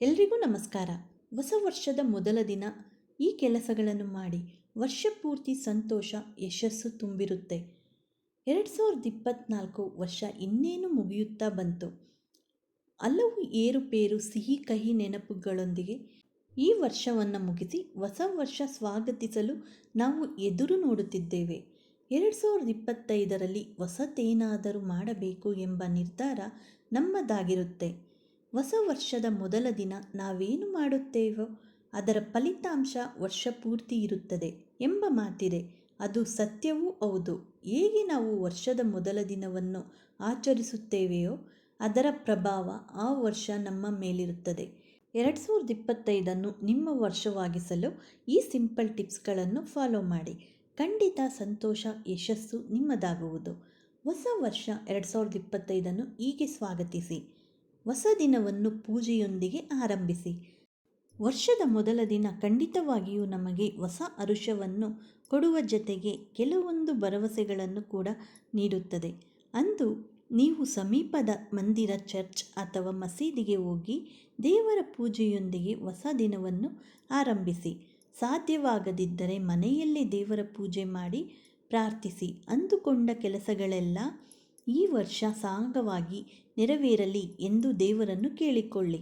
ಎಲ್ರಿಗೂ ನಮಸ್ಕಾರ. ಹೊಸ ವರ್ಷದ ಮೊದಲ ದಿನ. ಈ ಕೆಲಸಗಳನ್ನು ಮಾಡಿ ವರ್ಷ ಪೂರ್ತಿ ಸಂತೋಷ, ಯಶಸ್ಸು ತುಂಬಿರುತ್ತೆ. ಎರಡು ಸಾವಿರದ ಇಪ್ಪತ್ತ್ನಾಲ್ಕು ವರ್ಷ ಇನ್ನೇನು ಮುಗಿಯುತ್ತಾ ಬಂತು? ಹಲವು ಏರುಪೇರು, ಸಿಹಿ ಕಹಿ ನೆನಪುಗಳೊಂದಿಗೆ ಈ ವರ್ಷವನ್ನು ಮುಗಿಸಿ ಹೊಸ ವರ್ಷ ಸ್ವಾಗತಿಸಲು ನಾವು ಎದುರು ನೋಡುತ್ತಿದ್ದೇವೆ. ಎರಡು ಸಾವಿರದ ಇಪ್ಪತ್ತೈದರಲ್ಲಿ ಹೊಸತೇನಾದರೂ ಮಾಡಬೇಕು ಎಂಬ ನಿರ್ಧಾರ ನಮ್ಮದಾಗಿರುತ್ತೆ. ಹೊಸ ವರ್ಷದ ಮೊದಲ ದಿನ ನಾವೇನು ಮಾಡುತ್ತೇವೋ ಅದರ ಫಲಿತಾಂಶ ವರ್ಷ ಪೂರ್ತಿ ಇರುತ್ತದೆ ಎಂಬ ಮಾತಿದೆ. ಅದು ಸತ್ಯವೂ ಹೌದು. ಹೇಗೆ ನಾವು ವರ್ಷದ ಮೊದಲ ದಿನವನ್ನು ಆಚರಿಸುತ್ತೇವೆಯೋ ಅದರ ಪ್ರಭಾವ ಆ ವರ್ಷ ನಮ್ಮ ಮೇಲಿರುತ್ತದೆ. ಎರಡು ಸಾವಿರದ ಇಪ್ಪತ್ತೈದನ್ನು ನಿಮ್ಮ ವರ್ಷವಾಗಿಸಲು ಈ ಸಿಂಪಲ್ ಟಿಪ್ಸ್ಗಳನ್ನು ಫಾಲೋ ಮಾಡಿ. ಖಂಡಿತ ಸಂತೋಷ, ಯಶಸ್ಸು ನಿಮ್ಮದಾಗುವುದು. ಹೊಸ ವರ್ಷ ಎರಡು ಸಾವಿರದ ಇಪ್ಪತ್ತೈದನ್ನು ಹೀಗೆ ಸ್ವಾಗತಿಸಿ. ಹೊಸ ದಿನವನ್ನು ಪೂಜೆಯೊಂದಿಗೆ ಆರಂಭಿಸಿ. ವರ್ಷದ ಮೊದಲ ದಿನ ಖಂಡಿತವಾಗಿಯೂ ನಮಗೆ ಹೊಸ ಅರುಷವನ್ನು ಕೊಡುವ ಜೊತೆಗೆ ಕೆಲವೊಂದು ಭರವಸೆಗಳನ್ನು ಕೂಡ ನೀಡುತ್ತದೆ. ಅಂದು ನೀವು ಸಮೀಪದ ಮಂದಿರ, ಚರ್ಚ್ ಅಥವಾ ಮಸೀದಿಗೆ ಹೋಗಿ ದೇವರ ಪೂಜೆಯೊಂದಿಗೆ ಹೊಸ ದಿನವನ್ನು ಆರಂಭಿಸಿ. ಸಾಧ್ಯವಾಗದಿದ್ದರೆ ಮನೆಯಲ್ಲೇ ದೇವರ ಪೂಜೆ ಮಾಡಿ ಪ್ರಾರ್ಥಿಸಿ. ಅಂದುಕೊಂಡ ಕೆಲಸಗಳೆಲ್ಲ ಈ ವರ್ಷ ಸಾಂಗವಾಗಿ ನೆರವೇರಲಿ ಎಂದು ದೇವರನ್ನು ಕೇಳಿಕೊಳ್ಳಿ.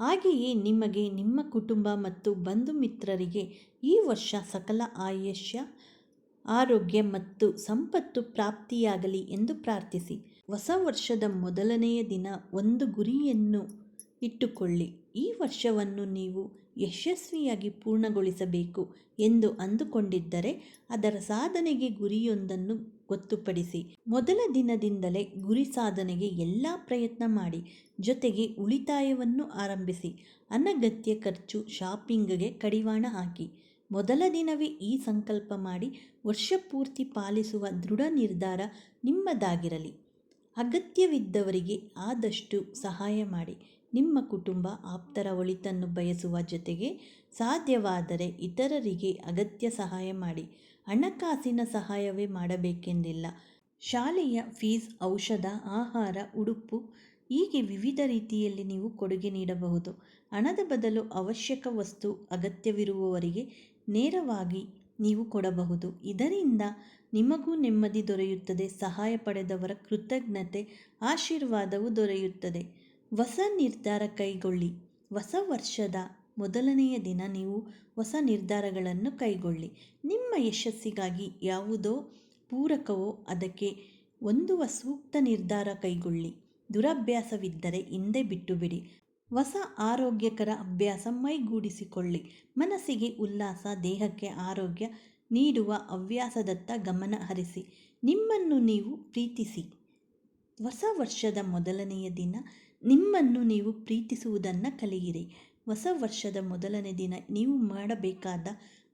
ಹಾಗೆಯೇ ನಿಮಗೆ ನಿಮ್ಮ ಕುಟುಂಬ ಮತ್ತು ಬಂಧು ಮಿತ್ರರಿಗೆ ಈ ವರ್ಷ ಸಕಲ ಆಯುಷ್ಯ, ಆರೋಗ್ಯ ಮತ್ತು ಸಂಪತ್ತು ಪ್ರಾಪ್ತಿಯಾಗಲಿ ಎಂದು ಪ್ರಾರ್ಥಿಸಿ. ಹೊಸ ವರ್ಷದ ಮೊದಲನೆಯ ದಿನ ಒಂದು ಗುರಿಯನ್ನು ಇಟ್ಟುಕೊಳ್ಳಿ. ಈ ವರ್ಷವನ್ನು ನೀವು ಯಶಸ್ವಿಯಾಗಿ ಪೂರ್ಣಗೊಳಿಸಬೇಕು ಎಂದು ಅಂದುಕೊಂಡಿದ್ದರೆ ಅದರ ಸಾಧನೆಗೆ ಗುರಿಯೊಂದನ್ನು ಗೊತ್ತುಪಡಿಸಿ. ಮೊದಲ ದಿನದಿಂದಲೇ ಗುರಿ ಸಾಧನೆಗೆ ಎಲ್ಲ ಪ್ರಯತ್ನ ಮಾಡಿ, ಜೊತೆಗೆ ಉಳಿತಾಯವನ್ನು ಆರಂಭಿಸಿ, ಅನಗತ್ಯ ಖರ್ಚು ಶಾಪಿಂಗ್ಗೆ ಕಡಿವಾಣ ಹಾಕಿ. ಮೊದಲ ದಿನವೇ ಈ ಸಂಕಲ್ಪ ಮಾಡಿ ವರ್ಷಪೂರ್ತಿ ಪಾಲಿಸುವ ದೃಢ ನಿರ್ಧಾರ ನಿಮ್ಮದಾಗಿರಲಿ. ಅಗತ್ಯವಿದ್ದವರಿಗೆ ಆದಷ್ಟು ಸಹಾಯ ಮಾಡಿ. ನಿಮ್ಮ ಕುಟುಂಬ ಆಪ್ತರ ಒಳಿತನ್ನು ಬಯಸುವ ಜೊತೆಗೆ ಸಾಧ್ಯವಾದರೆ ಇತರರಿಗೆ ಅಗತ್ಯ ಸಹಾಯ ಮಾಡಿ. ಹಣಕಾಸಿನ ಸಹಾಯವೇ ಮಾಡಬೇಕೆಂದಿಲ್ಲ. ಶಾಲೆಯ ಫೀಸ್, ಔಷಧ, ಆಹಾರ, ಉಡುಪು ಹೀಗೆ ವಿವಿಧ ರೀತಿಯಲ್ಲಿ ನೀವು ಕೊಡುಗೆ ನೀಡಬಹುದು. ಹಣದ ಬದಲು ಅವಶ್ಯಕ ವಸ್ತು ಅಗತ್ಯವಿರುವವರಿಗೆ ನೇರವಾಗಿ ನೀವು ಕೊಡಬಹುದು. ಇದರಿಂದ ನಿಮಗೂ ನೆಮ್ಮದಿ ದೊರೆಯುತ್ತದೆ, ಸಹಾಯ ಪಡೆದವರ ಕೃತಜ್ಞತೆ, ಆಶೀರ್ವಾದವು ದೊರೆಯುತ್ತದೆ. ಹೊಸ ನಿರ್ಧಾರ ಕೈಗೊಳ್ಳಿ. ಹೊಸ ವರ್ಷದ ಮೊದಲನೆಯ ದಿನ ನೀವು ಹೊಸ ನಿರ್ಧಾರಗಳನ್ನು ಕೈಗೊಳ್ಳಿ. ನಿಮ್ಮ ಯಶಸ್ಸಿಗಾಗಿ ಯಾವುದೋ ಪೂರಕವೋ ಅದಕ್ಕೆ ಹೊಂದುವ ಸೂಕ್ತ ನಿರ್ಧಾರ ಕೈಗೊಳ್ಳಿ. ದುರಭ್ಯಾಸವಿದ್ದರೆ ಹಿಂದೆ ಬಿಟ್ಟು ಬಿಡಿ ಹೊಸ ಆರೋಗ್ಯಕರ ಅಭ್ಯಾಸ ಮೈಗೂಡಿಸಿಕೊಳ್ಳಿ. ಮನಸ್ಸಿಗೆ ಉಲ್ಲಾಸ, ದೇಹಕ್ಕೆ ಆರೋಗ್ಯ ನೀಡುವ ಹವ್ಯಾಸದತ್ತ ಗಮನ ಹರಿಸಿ. ನಿಮ್ಮನ್ನು ನೀವು ಪ್ರೀತಿಸಿ. ಹೊಸ ವರ್ಷದ ಮೊದಲನೆಯ ದಿನ ನಿಮ್ಮನ್ನು ನೀವು ಪ್ರೀತಿಸುವುದನ್ನು ಕಲಿಯಿರಿ. ಹೊಸ ವರ್ಷದ ಮೊದಲನೇ ದಿನ ನೀವು ಮಾಡಬೇಕಾದ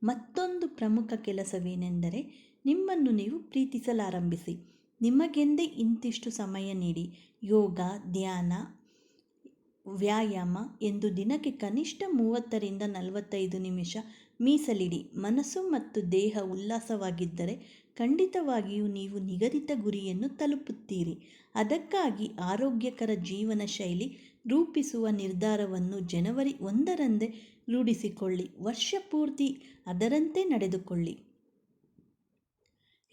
ಮತ್ತೊಂದು ಪ್ರಮುಖ ಕೆಲಸವೇನೆಂದರೆ ನಿಮ್ಮನ್ನು ನೀವು ಪ್ರೀತಿಸಲಾರಂಭಿಸಿ. ನಿಮಗೆಂದೇ ಇಂತಿಷ್ಟು ಸಮಯ ನೀಡಿ. ಯೋಗ, ಧ್ಯಾನ, ವ್ಯಾಯಾಮ ಎಂದು ದಿನಕ್ಕೆ ಕನಿಷ್ಠ ಮೂವತ್ತರಿಂದ ನಲವತ್ತೈದು ನಿಮಿಷ ಮೀಸಲಿಡಿ. ಮನಸ್ಸು ಮತ್ತು ದೇಹ ಉಲ್ಲಾಸವಾಗಿದ್ದರೆ ಖಂಡಿತವಾಗಿಯೂ ನೀವು ನಿಗದಿತ ಗುರಿಯನ್ನು ತಲುಪುತ್ತೀರಿ. ಅದಕ್ಕಾಗಿ ಆರೋಗ್ಯಕರ ಜೀವನ ಶೈಲಿ ರೂಪಿಸುವ ನಿರ್ಧಾರವನ್ನು ಜನವರಿ ಒಂದರಂದೇ ರೂಢಿಸಿಕೊಳ್ಳಿ. ವರ್ಷ ಪೂರ್ತಿ ಅದರಂತೆ ನಡೆದುಕೊಳ್ಳಿ.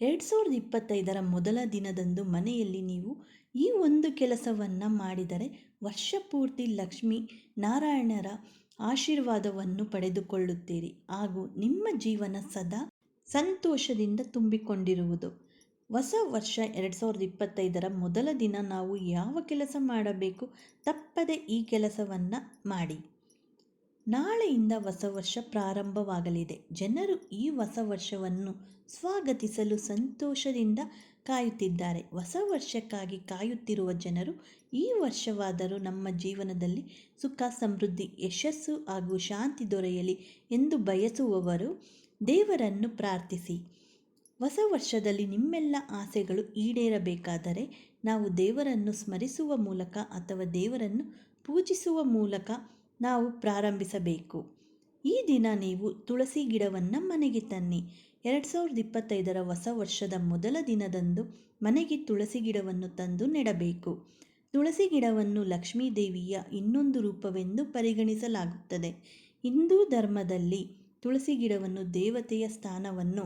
ಎರಡು ಸಾವಿರದ ಇಪ್ಪತ್ತೈದರ ಮೊದಲ ದಿನದಂದು ಮನೆಯಲ್ಲಿ ನೀವು ಈ ಒಂದು ಕೆಲಸವನ್ನು ಮಾಡಿದರೆ ವರ್ಷ ಪೂರ್ತಿ ಲಕ್ಷ್ಮೀ ನಾರಾಯಣರ ಆಶೀರ್ವಾದವನ್ನು ಪಡೆದುಕೊಳ್ಳುತ್ತೀರಿ. ಹಾಗೂ ನಿಮ್ಮ ಜೀವನ ಸದಾ ಸಂತೋಷದಿಂದ ತುಂಬಿಕೊಂಡಿರುವುದು. ಹೊಸ ವರ್ಷ ಎರಡು ಸಾವಿರದ ಇಪ್ಪತ್ತೈದರ ಮೊದಲ ದಿನ ನಾವು ಯಾವ ಕೆಲಸ ಮಾಡಬೇಕು? ತಪ್ಪದೆ ಈ ಕೆಲಸವನ್ನು ಮಾಡಿ. ನಾಳೆಯಿಂದ ಹೊಸ ವರ್ಷ ಪ್ರಾರಂಭವಾಗಲಿದೆ. ಜನರು ಈ ಹೊಸ ವರ್ಷವನ್ನು ಸ್ವಾಗತಿಸಲು ಸಂತೋಷದಿಂದ ಕಾಯುತ್ತಿದ್ದಾರೆ. ಹೊಸ ವರ್ಷಕ್ಕಾಗಿ ಕಾಯುತ್ತಿರುವ ಜನರು ಈ ವರ್ಷವಾದರೂ ನಮ್ಮ ಜೀವನದಲ್ಲಿ ಸುಖ, ಸಮೃದ್ಧಿ, ಯಶಸ್ಸು ಹಾಗೂ ಶಾಂತಿ ದೊರೆಯಲಿ ಎಂದು ಬಯಸುವವರು ದೇವರನ್ನು ಪ್ರಾರ್ಥಿಸಿ. ಹೊಸ ವರ್ಷದಲ್ಲಿ ನಿಮ್ಮೆಲ್ಲ ಆಸೆಗಳು ಈಡೇರಬೇಕಾದರೆ ನಾವು ದೇವರನ್ನು ಸ್ಮರಿಸುವ ಮೂಲಕ ಅಥವಾ ದೇವರನ್ನು ಪೂಜಿಸುವ ಮೂಲಕ ನಾವು ಪ್ರಾರಂಭಿಸಬೇಕು. ಈ ದಿನ ನೀವು ತುಳಸಿ ಗಿಡವನ್ನು ಮನೆಗೆ ತನ್ನಿ. ಎರಡು ಸಾವಿರದ ಇಪ್ಪತ್ತೈದರ ಹೊಸ ವರ್ಷದ ಮೊದಲ ದಿನದಂದು ಮನೆಗೆ ತುಳಸಿ ಗಿಡವನ್ನು ತಂದು ನೆಡಬೇಕು. ತುಳಸಿ ಗಿಡವನ್ನು ಲಕ್ಷ್ಮೀದೇವಿಯ ಇನ್ನೊಂದು ರೂಪವೆಂದು ಪರಿಗಣಿಸಲಾಗುತ್ತದೆ. ಹಿಂದೂ ಧರ್ಮದಲ್ಲಿ ತುಳಸಿ ಗಿಡವನ್ನು ದೇವತೆಯ ಸ್ಥಾನವನ್ನು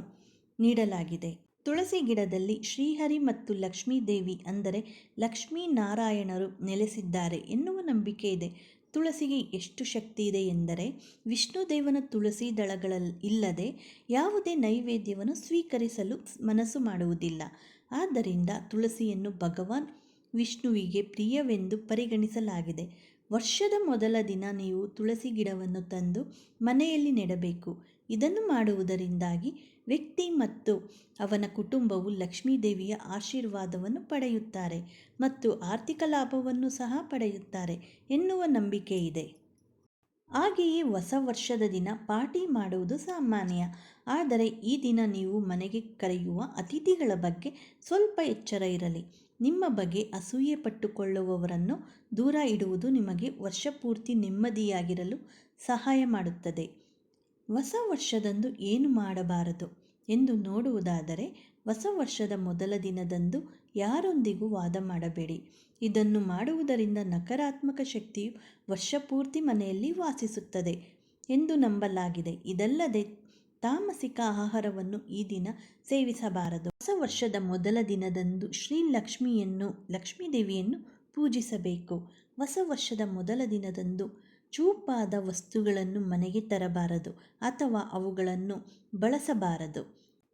ನೀಡಲಾಗಿದೆ. ತುಳಸಿ ಗಿಡದಲ್ಲಿ ಶ್ರೀಹರಿ ಮತ್ತು ಲಕ್ಷ್ಮೀದೇವಿ ಅಂದರೆ ಲಕ್ಷ್ಮೀ ನಾರಾಯಣರು ನೆಲೆಸಿದ್ದಾರೆ ಎನ್ನುವ ನಂಬಿಕೆ ಇದೆ. ತುಳಸಿಗೆ ಎಷ್ಟು ಶಕ್ತಿ ಇದೆ ಎಂದರೆ ವಿಷ್ಣುದೇವನ ತುಳಸಿ ದಳಗಳಲ್ಲಿ ಇಲ್ಲದೆ ಯಾವುದೇ ನೈವೇದ್ಯವನ್ನು ಸ್ವೀಕರಿಸಲು ಮನಸ್ಸು ಮಾಡುವುದಿಲ್ಲ. ಆದ್ದರಿಂದ ತುಳಸಿಯನ್ನು ಭಗವಾನ್ ವಿಷ್ಣುವಿಗೆ ಪ್ರಿಯವೆಂದು ಪರಿಗಣಿಸಲಾಗಿದೆ. ವರ್ಷದ ಮೊದಲ ದಿನ ನೀವು ತುಳಸಿ ಗಿಡವನ್ನು ತಂದು ಮನೆಯಲ್ಲಿ ನೆಡಬೇಕು. ಇದನ್ನು ಮಾಡುವುದರಿಂದಾಗಿ ವ್ಯಕ್ತಿ ಮತ್ತು ಅವನ ಕುಟುಂಬವು ಲಕ್ಷ್ಮೀದೇವಿಯ ಆಶೀರ್ವಾದವನ್ನು ಪಡೆಯುತ್ತಾರೆ ಮತ್ತು ಆರ್ಥಿಕ ಲಾಭವನ್ನು ಸಹ ಪಡೆಯುತ್ತಾರೆ ಎನ್ನುವ ನಂಬಿಕೆ ಇದೆ. ಹಾಗೆಯೇ ಹೊಸ ವರ್ಷದ ದಿನ ಪಾರ್ಟಿ ಮಾಡುವುದು ಸಾಮಾನ್ಯ. ಆದರೆ ಈ ದಿನ ನೀವು ಮನೆಗೆ ಕರೆಯುವ ಅತಿಥಿಗಳ ಬಗ್ಗೆ ಸ್ವಲ್ಪ ಎಚ್ಚರ ಇರಲಿ. ನಿಮ್ಮ ಬಗ್ಗೆ ಅಸೂಯೆ ಪಟ್ಟುಕೊಳ್ಳುವವರನ್ನು ದೂರ ಇಡುವುದು ನಿಮಗೆ ವರ್ಷಪೂರ್ತಿ ನೆಮ್ಮದಿಯಾಗಿರಲು ಸಹಾಯ ಮಾಡುತ್ತದೆ. ಹೊಸ ವರ್ಷದಂದು ಏನು ಮಾಡಬಾರದು ಎಂದು ನೋಡುವುದಾದರೆ, ಹೊಸ ವರ್ಷದ ಮೊದಲ ದಿನದಂದು ಯಾರೊಂದಿಗೂ ವಾದ ಮಾಡಬೇಡಿ. ಇದನ್ನು ಮಾಡುವುದರಿಂದ ನಕಾರಾತ್ಮಕ ಶಕ್ತಿಯು ವರ್ಷಪೂರ್ತಿ ಮನೆಯಲ್ಲಿ ವಾಸಿಸುತ್ತದೆ ಎಂದು ನಂಬಲಾಗಿದೆ. ಇದಲ್ಲದೆ ತಾಮಸಿಕ ಆಹಾರವನ್ನು ಈ ದಿನ ಸೇವಿಸಬಾರದು. ಹೊಸ ವರ್ಷದ ಮೊದಲ ದಿನದಂದು ಶ್ರೀ ಲಕ್ಷ್ಮಿಯನ್ನು ಲಕ್ಷ್ಮೀದೇವಿಯನ್ನು ಪೂಜಿಸಬೇಕು. ಹೊಸ ವರ್ಷದ ಮೊದಲ ದಿನದಂದು ಚೂಪಾದ ವಸ್ತುಗಳನ್ನು ಮನೆಗೆ ತರಬಾರದು ಅಥವಾ ಅವುಗಳನ್ನು ಬಳಸಬಾರದು.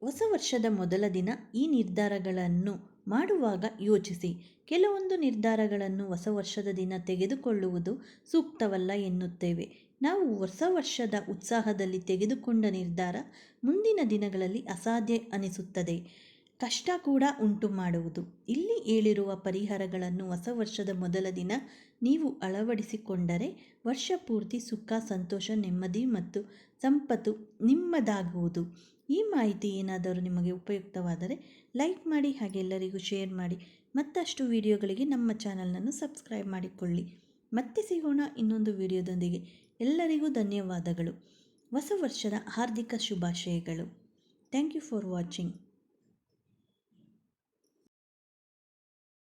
ಹೊಸ ವರ್ಷದ ಮೊದಲ ದಿನ ಈ ನಿರ್ಧಾರಗಳನ್ನು ಮಾಡುವಾಗ ಯೋಚಿಸಿ. ಕೆಲವೊಂದು ನಿರ್ಧಾರಗಳನ್ನು ಹೊಸ ವರ್ಷದ ದಿನ ತೆಗೆದುಕೊಳ್ಳುವುದು ಸೂಕ್ತವಲ್ಲ ಎನ್ನುತ್ತೇವೆ. ನಾವು ಹೊಸ ವರ್ಷದ ಉತ್ಸಾಹದಲ್ಲಿ ತೆಗೆದುಕೊಂಡ ನಿರ್ಧಾರ ಮುಂದಿನ ದಿನಗಳಲ್ಲಿ ಅಸಾಧ್ಯ ಅನಿಸುತ್ತದೆ. ಕಷ್ಟ ಕೂಡ ಉಂಟು ಮಾಡುವುದು. ಇಲ್ಲಿ ಹೇಳಿರುವ ಪರಿಹಾರಗಳನ್ನು ಹೊಸ ವರ್ಷದ ಮೊದಲ ದಿನ ನೀವು ಅಳವಡಿಸಿಕೊಂಡರೆ ವರ್ಷ ಪೂರ್ತಿ ಸುಖ, ಸಂತೋಷ, ನೆಮ್ಮದಿ ಮತ್ತು ಸಂಪತ್ತು ನಿಮ್ಮದಾಗುವುದು. ಈ ಮಾಹಿತಿ ಏನಾದರೂ ನಿಮಗೆ ಉಪಯುಕ್ತವಾದರೆ ಲೈಕ್ ಮಾಡಿ ಹಾಗೆ ಎಲ್ಲರಿಗೂ ಶೇರ್ ಮಾಡಿ. ಮತ್ತಷ್ಟು ವಿಡಿಯೋಗಳಿಗೆ ನಮ್ಮ ಚಾನಲನ್ನು ಸಬ್ಸ್ಕ್ರೈಬ್ ಮಾಡಿಕೊಳ್ಳಿ. ಮತ್ತೆ ಸಿಗೋಣ ಇನ್ನೊಂದು ವಿಡಿಯೋದೊಂದಿಗೆ. ಎಲ್ಲರಿಗೂ ಧನ್ಯವಾದಗಳು. ಹೊಸ ವರ್ಷದ ಹಾರ್ದಿಕ ಶುಭಾಶಯಗಳು. Thank you for watching.